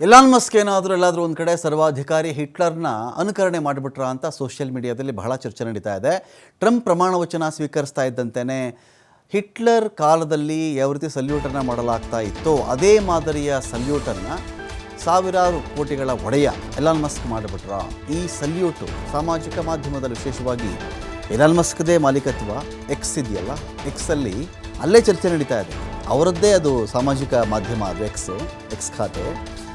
Elon Musk ಏನಾದರೂ ಎಲ್ಲಾದರೂ ಒಂದು ಕಡೆ ಸರ್ವಾಧಿಕಾರಿ ಹಿಟ್ಲರ್ನ ಅನುಕರಣೆ ಮಾಡಿಬಿಟ್ರ ಅಂತ ಸೋಷಿಯಲ್ ಮೀಡಿಯಾದಲ್ಲಿ ಬಹಳ ಚರ್ಚೆ ನಡೀತಾ ಇದೆ. ಟ್ರಂಪ್ ಪ್ರಮಾಣ ವಚನ ಸ್ವೀಕರಿಸ್ತಾ ಇದ್ದಂತೆಯೇ ಹಿಟ್ಲರ್ ಕಾಲದಲ್ಲಿ ಯಾವ ರೀತಿ ಸಲ್ಯೂಟನ್ನು ಮಾಡಲಾಗ್ತಾ ಇತ್ತೋ ಅದೇ ಮಾದರಿಯ ಸಲ್ಯೂಟನ್ನು ಸಾವಿರಾರು ಕೋಟಿಗಳ ಒಡೆಯ ಎಲಾನ್ ಮಸ್ಕ್ ಮಾಡಿಬಿಟ್ರ. ಈ ಸಲ್ಯೂಟು ಸಾಮಾಜಿಕ ಮಾಧ್ಯಮದಲ್ಲಿ ವಿಶೇಷವಾಗಿ ಎಲಾನ್ ಮಸ್ಕ್ದೇ ಮಾಲೀಕತ್ವ ಎಕ್ಸ್ ಇದೆಯಲ್ಲ ಎಕ್ಸಲ್ಲಿ ಅಲ್ಲೇ ಚರ್ಚೆ ನಡೀತಾ ಇದೆ. ಅವರದ್ದೇ ಅದು ಸಾಮಾಜಿಕ ಮಾಧ್ಯಮ, ಅದು ಎಕ್ಸ್ ಎಕ್ಸ್ ಖಾತೆ.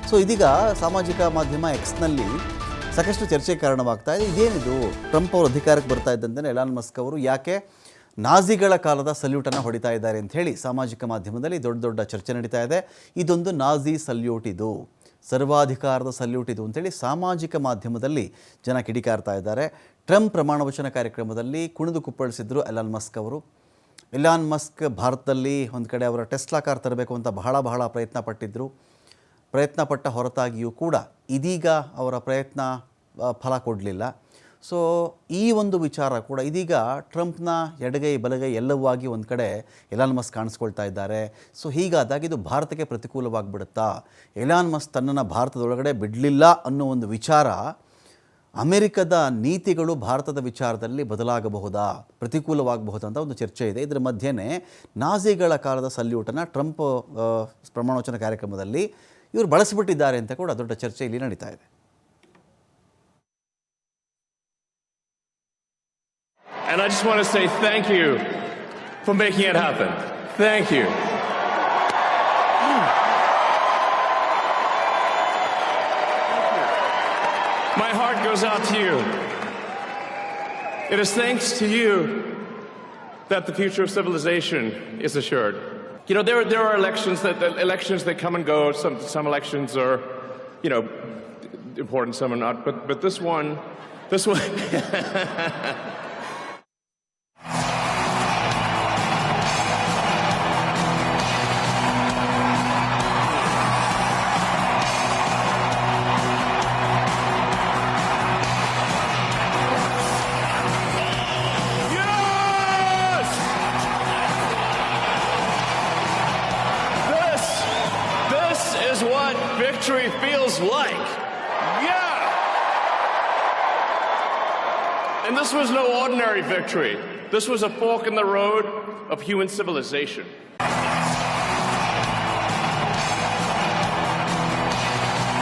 ಸೊ ಇದೀಗ ಸಾಮಾಜಿಕ ಮಾಧ್ಯಮ ಎಕ್ಸ್ನಲ್ಲಿ ಸಾಕಷ್ಟು ಚರ್ಚೆಗೆ ಕಾರಣವಾಗ್ತಾ ಇದೆ. ಇದೇನಿದು? ಟ್ರಂಪ್ ಅವರು ಅಧಿಕಾರಕ್ಕೆ ಬರ್ತಾ ಇದ್ದಂತೆ ಎಲಾನ್ ಮಸ್ಕ್ ಅವರು. ಯಾಕೆ? ನಾಜಿಗಳ ಕಾಲದ ಸಲ್ಯೂಟನ್ನು ಹೊಡಿತಾ ಇದ್ದಾರೆ ಅಂತ ಹೇಳಿ ಸಾಮಾಜಿಕ ಮಾಧ್ಯಮದಲ್ಲಿ ದೊಡ್ಡ ದೊಡ್ಡ ಚರ್ಚೆ ನಡೀತಾ ಇದೆ. ಇದೊಂದು ನಾಜಿ ಸಲ್ಯೂಟ್ ಇದು. ಸರ್ವಾಧಿಕಾರದ ಸಲ್ಯೂಟ್ ಇದು ಅಂತೇಳಿ ಸಾಮಾಜಿಕ ಮಾಧ್ಯಮದಲ್ಲಿ ಜನ ಕಿಡಿಕಾರ್ತಾ ಇದ್ದಾರೆ. ಟ್ರಂಪ್ ಪ್ರಮಾಣ ವಚನ ಕಾರ್ಯಕ್ರಮದಲ್ಲಿ ಕುಣಿದು ಕುಪ್ಪಳಿಸಿದ್ರು ಎಲಾನ್ ಮಸ್ಕ್ ಅವರು. ಎಲಾನ್ ಮಸ್ಕ್ ಭಾರತದಲ್ಲಿ ಒಂದು ಕಡೆ ಅವರ ಟೆಸ್ಲಾ ಕಾರ್ ತರಬೇಕು ಅಂತ ಬಹಳ ಬಹಳ ಪ್ರಯತ್ನ ಪಟ್ಟಿದ್ದರು ಪ್ರಯತ್ನ ಪಟ್ಟ ಹೊರತಾಗಿಯೂ ಕೂಡ ಇದೀಗ ಅವರ ಪ್ರಯತ್ನ ಫಲ ಕೊಡಲಿಲ್ಲ. ಸೊ ಈ ಒಂದು ವಿಚಾರ ಕೂಡ ಇದೀಗ ಟ್ರಂಪ್ನ ಎಡಗೈ, ಬಲಗೈ ಎಲ್ಲವೂ ಆಗಿ ಒಂದು ಕಡೆ ಎಲಾನ್ ಮಸ್ ಕಾಣಿಸ್ಕೊಳ್ತಾ ಇದ್ದಾರೆ. ಸೊ ಹೀಗಾದಾಗ ಇದು ಭಾರತಕ್ಕೆ ಪ್ರತಿಕೂಲವಾಗಿಬಿಡುತ್ತಾ? ಎಲಾನ್ ಮಸ್ ತನ್ನನ್ನು ಭಾರತದೊಳಗಡೆ ಬಿಡಲಿಲ್ಲ ಅನ್ನೋ ಒಂದು ವಿಚಾರ ಅಮೆರಿಕದ ನೀತಿಗಳು ಭಾರತದ ವಿಚಾರದಲ್ಲಿ ಬದಲಾಗಬಹುದಾ? ಪ್ರತಿಕೂಲವಾಗಬಹುದಂತ ಒಂದು ಚರ್ಚೆ ಇದೆ. ಇದರ ಮಧ್ಯೆ ನಾಜಿಗಳ ಕಾಲದ ಸಲ್ಯೂಟನ್ನು ಟ್ರಂಪ್ ಪ್ರಮಾಣೋಚನ ಕಾರ್ಯಕ್ರಮದಲ್ಲಿ ಇವರು ಬಳಸಿಬಿಟ್ಟಿದ್ದಾರೆ ಅಂತ ಕೂಡ ದೊಡ್ಡ ಚರ್ಚೆ ಇಲ್ಲಿ ನಡೀತಾ ಇದೆ And I just want to say thank you for making it happen. Thank you. My heart goes out to you. It is thanks to you that the future of civilization is assured. You know, there, there are elections that, elections that come and go. Some, some elections are, you know, important, some are not. But, but this one, this one. victory feels like. Yeah! And this was no ordinary victory. This was a fork in the road of human civilization.